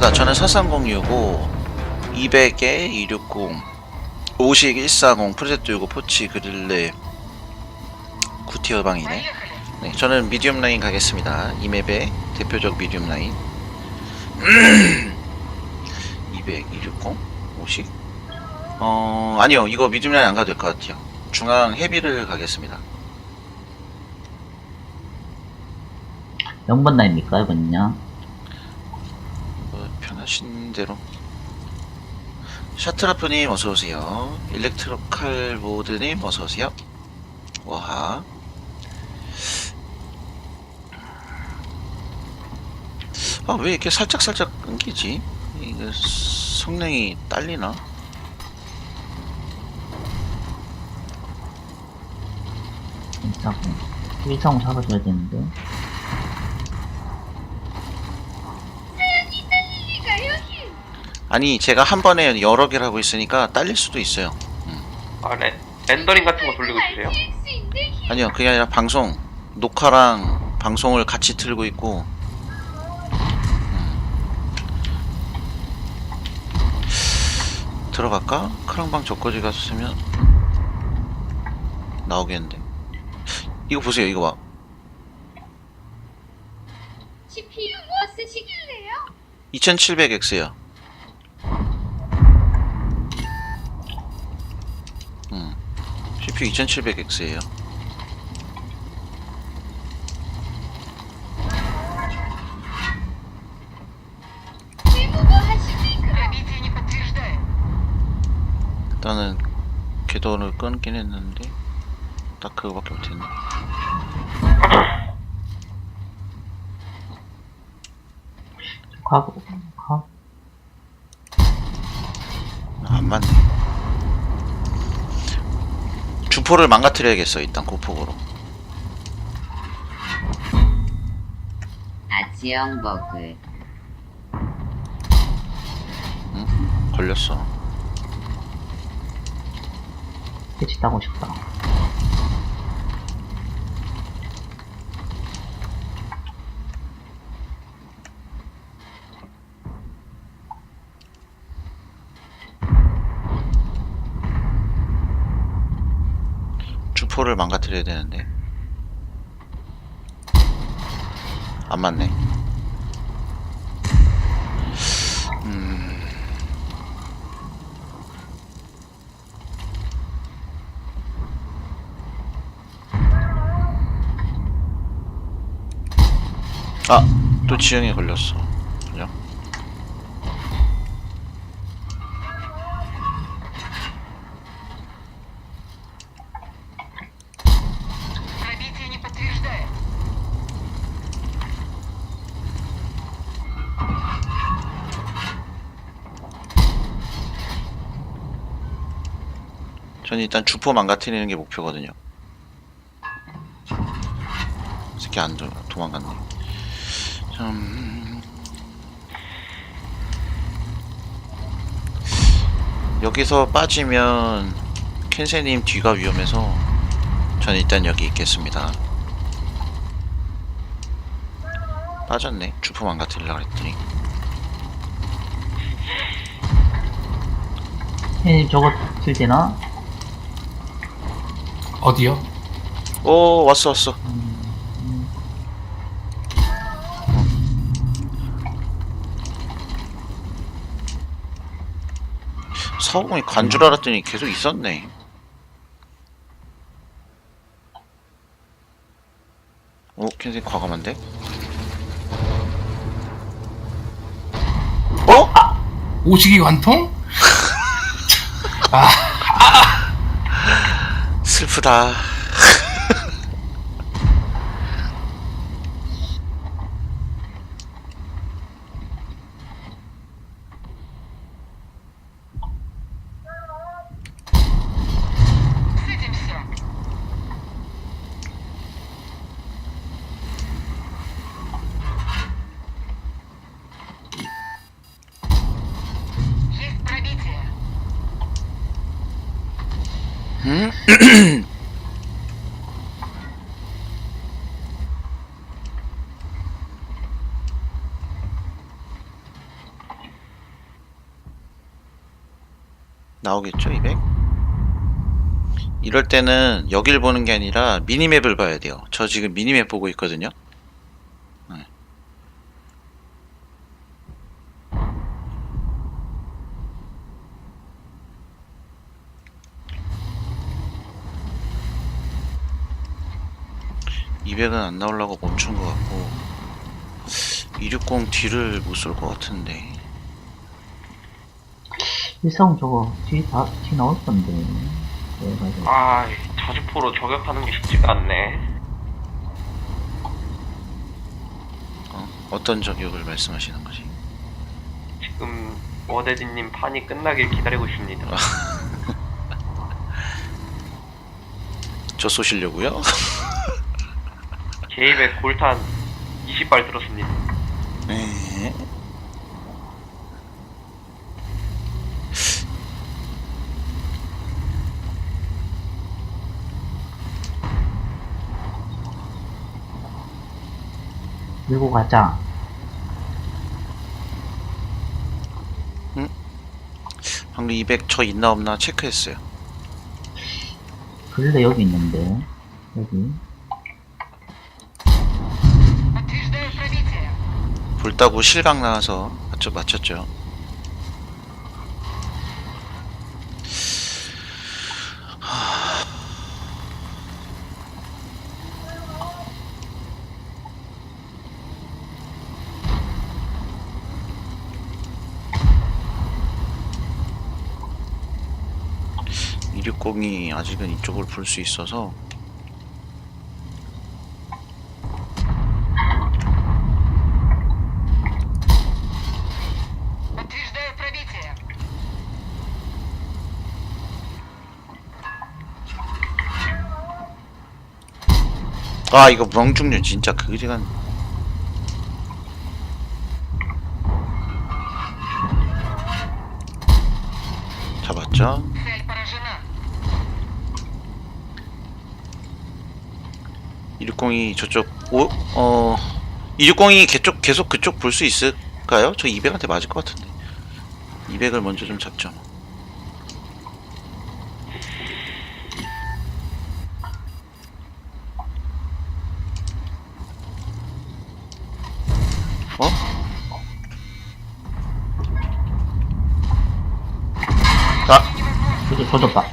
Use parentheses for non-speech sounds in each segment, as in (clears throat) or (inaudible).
봅시다. 저는 43065, 200에 260, 50, 140, 프로젝트 65, 포치, 그릴레, 구티어 방이네. 네, 저는 미디움 라인 가겠습니다. 이 맵의 대표적 미디움 라인. 200, 260, 50. 어, 아니요. 이거 미디움 라인 안 가도 될 것 같아요. 중앙 헤비를 가겠습니다. 0번 라인입니까, 이번요? 뭐, 편하신 대로. 샤트라프님 어서오세요. 일렉트로칼 모드님 어서오세요. 와하. 아, 왜 이렇게 살짝살짝 끊기지? 이거 성능이 딸리나? 진짜고. 일성 잡아줘야 되는데. 아니, 제가 한 번에 여러 개를 하고 있으니까 딸릴 수도 있어요. 아, 렌, 렌더링 같은 거 돌리고 있으세요? 아니요, 그게 아니라 방송, 녹화랑 방송을 같이 틀고 있고, 음. 들어갈까? 크랑방 저거지 가서 쓰면 나오겠는데. 이거 보세요, 이거 봐. CPU 뭐 쓰시길래요? 2700X요. CPU 2700X예요. 지금 뭐 하십니까? 일단은 궤도를 끊긴 했는데 딱 그거밖에 못했네. 가고, 가. 아, 안 맞네. 주포를 망가뜨려야겠어 일단 고폭으로. 아지영 버그 응? 걸렸어. 패치 따고 싶다. 주포를 망가뜨려야 되는데. 안 맞네. 음. 아, 또 지형에 걸렸어. 그죠? 저는 일단 주포 망가뜨리는 게 목표거든요. 새끼 안 도, 도망갔네. 좀 여기서 빠지면 켄세님 뒤가 위험해서 전 일단 여기 있겠습니다. 빠졌네. 주포 망가뜨리려고 했더니. 해 저거 킬 되나? 어디요? 오 왔어 왔어. 사오공이 간 줄 알았더니 계속 있었네. 오, 켄세 과감한데? 어? 오식이 관통? (laughs) 슬프다. (clears throat) 나오겠죠 200? 이럴 때는 여길 보는 게 아니라 미니맵을 봐야 돼요 저 지금 미니맵 보고 있거든요 (200은) 안 나오려고 멈춘 것 같고 (260) 뒤를 못 쏠 것 같은데 140 저거 뒤, 다, 뒤 나올 건데. 아, 자주포로 저격하는 게 쉽지가 않네. 어, 어떤 저격을 말씀하시는 거지? 지금 워데디님 판이 끝나길 기다리고 있습니다. (laughs) 저 쏘시려고요? (laughs) 개입에 골탄 20발 들었습니다. 네. 밀고 가자. 방금 200저 있나 없나 체크했어요. 근데 여기 있는데. 여기. 불따고 실각 나와서 맞죠 맞췄죠. (260이) 아직은 이쪽을 볼수 있어서 아 이거 명중률 진짜 그지간 잡았죠? 260이 저쪽 오, 어 260이 계속 계속 그쪽 볼 수 있을까요? 저 200한테 맞을 것 같은데 200을 먼저 좀 잡죠 어? 아, 저도, 조졌다.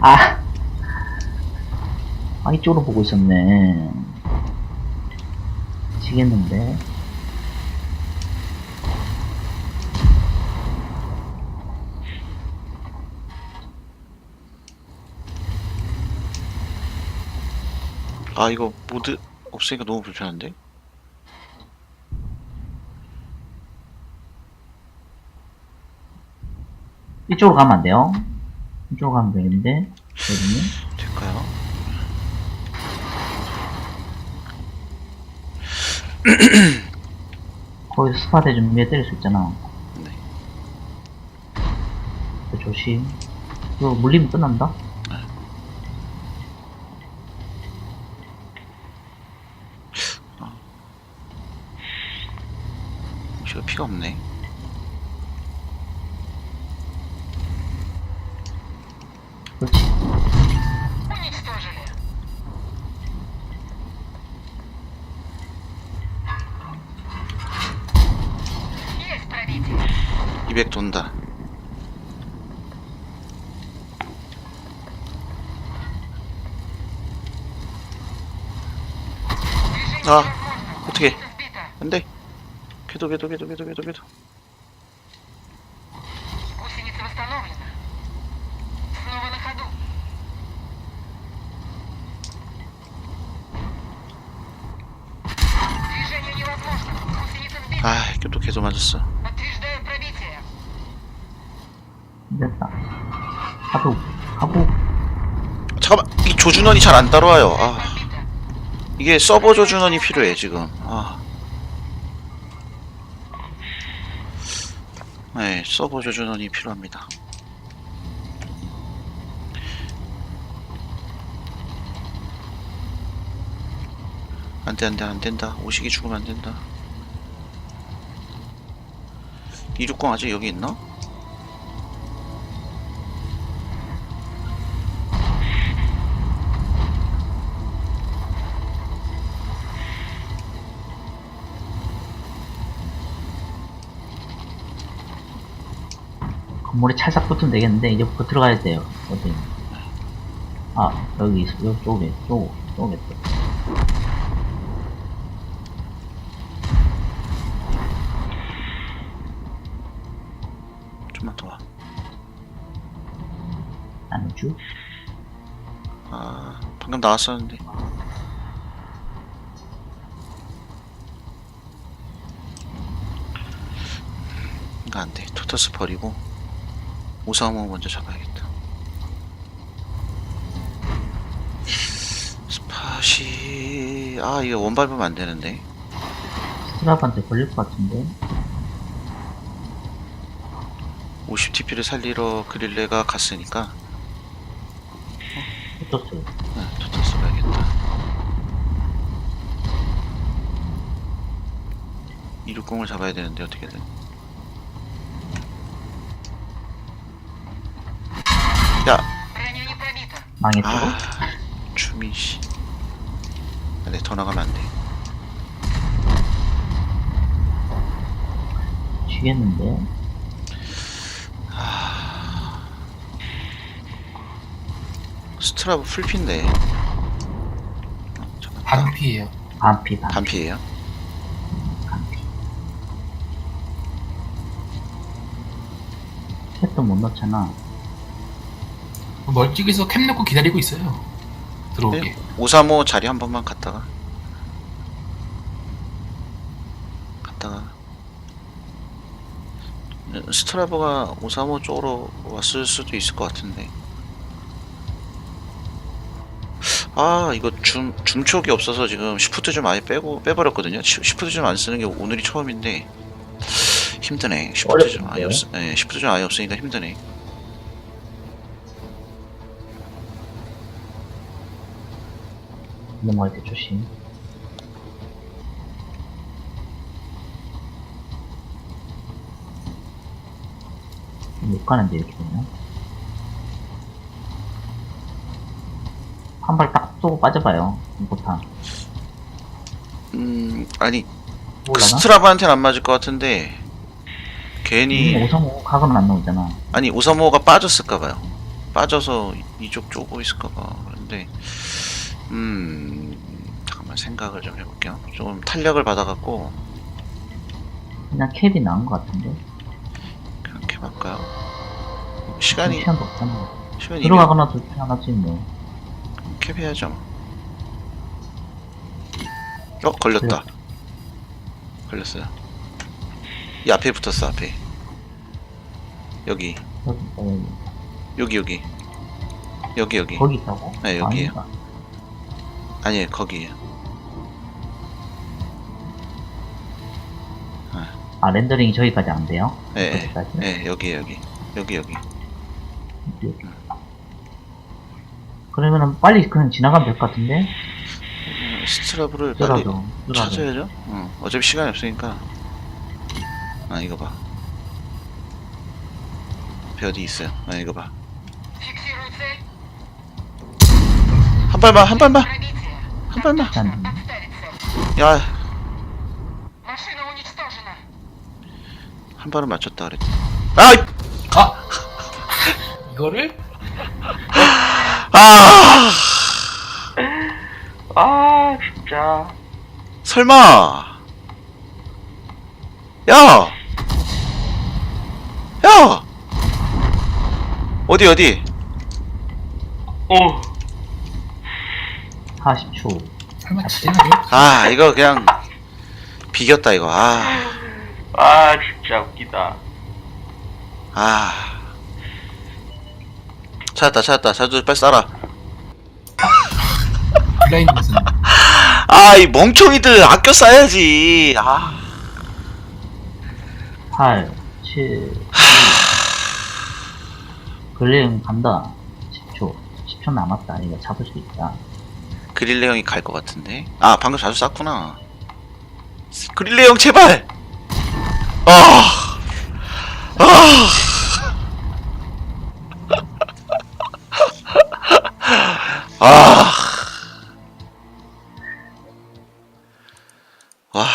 아. 아, 이쪽으로 보고 있었네. 지겠는데. 아 이거 모드 없으니까 너무 불편한데? 이쪽으로 가면 안 돼요? 이쪽으로 가면 되는데. 여기는. 될까요? (clears throat) 거기서 스팟에 좀 위에 때릴 수 있잖아. 네. 그 조심. 이거 물리면 끝난다? 피가 피가 없네. 그렇지. 200 돈다. 아 어떻게 안돼. 궤도 궤도 궤도 궤도 궤도 궤도. 아, 계속 맞았어. 됐다. 하도 하고. 잠깐만 이 조준원이 잘 안 따라와요. 아 이게 서버 조준원이 필요해 지금. 아. 네, 서버 조준원이 필요합니다. 안돼 안돼 안된다 오식이 죽으면 안된다 260 아직 여기 있나? 건물에 찰싹 붙으면 되겠는데 이제부터 들어가야 돼요. 어디? 아 여기 있어. 여기 쪽에 쪽 쪽에 또. 좀만 더 와. 안주? 아 방금 나왔었는데 이거 안 돼 토터스 버리고 오사모 먼저 잡아야겠다. 스팟이 아 이거 원 밟으면 안 되는데. 스트라브한테 걸릴 것 같은데. 50TP를 살리러 그릴레가 갔으니까. 어떻어요? 네, 토터스 가야겠다. 260을 잡아야 되는데 어떻게든 야. 망했다고? 아, 주민 씨. 안돼 아, 네, 더 나가면 안 돼. 쉬겠는데 아... 스트라브 풀핀데. 아, 잠깐만. 반피예요. 반피 반. 반피예요? 셋도 못 넣잖아. 멀찍이서 캠 넣고 기다리고 있어요. 들어오게. 네. 535 자리 한 번만 갔다가. 갔다가. 네, 스트라브가 535 쪽으로 왔을 수도 있을 것 같은데. 아, 이거 줌, 줌촉이 없어서 지금 시프트 좀 아예 빼고, 빼버렸거든요. 시- 시프트 좀 안 쓰는 게 오늘이 처음인데. 힘드네. 시프트 좀 아예 없, 예, 시프트 좀 아예 없으니까 힘드네. 넘어갈 때 조심. 못 가는데 이렇게 되면 한 발 딱 쏘고 빠져봐요 이거다 음, 아니, 올라나? 스트라브한테는 안 맞을 것 같은데, 괜히. 음, 535 각은 안 나오잖아 아니 오사모가 빠졌을까봐요. 빠져서 이쪽 쪼고 있을까봐. 그런데 음 잠깐만 생각을 좀 해볼게요. 조금 탄력을 받아갖고 그냥 캡이 나은 것 같은데 그렇게 할까요? 시간이 시간도 없잖아 시간이 들어가거나 둘 중에 하나지 뭐 캡 해야죠. 어 걸렸다. 걸렸어요. 이 앞에 붙었어 앞에. 여기 여기 있다 여기 여기 여기 여기 여기 거기 있다고? 네, 여기에요. 아닌가? 아니 거기에 아. 아. 렌더링이 저기까지 안 돼요? 네, 여기 여기. 여기 여기. 그러면은 빨리 그냥 지나가면 될 것 같은데? 음, 스트라브를 빨리 쓰라도 쓰라도 찾아야죠 응. 어차피 시간이 없으니까. 아 이거 봐. 앞에 어디 있어요. 아 이거 봐한 발만 한 발만. 한 발만 안. 야. 한 발은 맞췄다 그랬지. 아! 아! (laughs) 이거를? 아! 아 진짜 설마. 야! 야! 어디 어디? 어 40초 설마 지나게? 아, 이거 그냥 비겼다 이거. 아, 아 진짜 웃기다 아. 찾았다 찾았다. 자주 빨리 싸라. 블라인드 무슨 아, 이 멍청이들 아껴 싸야지. 아. 8 7 글레임 간다 10초 10초 남았다 이거 잡을 수 있다 그릴레 형이 갈 것 같은데. 아 방금 자주 쐈구나. 그릴레 형 제발. 아. 아. (laughs) 아. 와.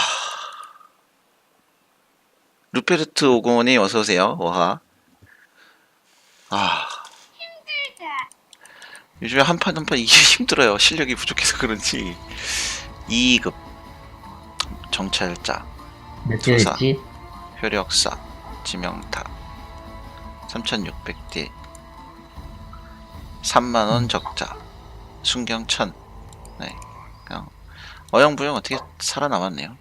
루페르트 오고니 어서 오세요. 와하. 아. 힘들다. 요즘에 한 판 한 판 이게 (laughs) 힘들어요. 실력이 부족해서 그런지. 2급 정찰자, 몇 조사. 개였지? 효력사, 지명타 3600딜 3만원 적자 순경천 네. 그냥 어영부영 어떻게 살아남았네요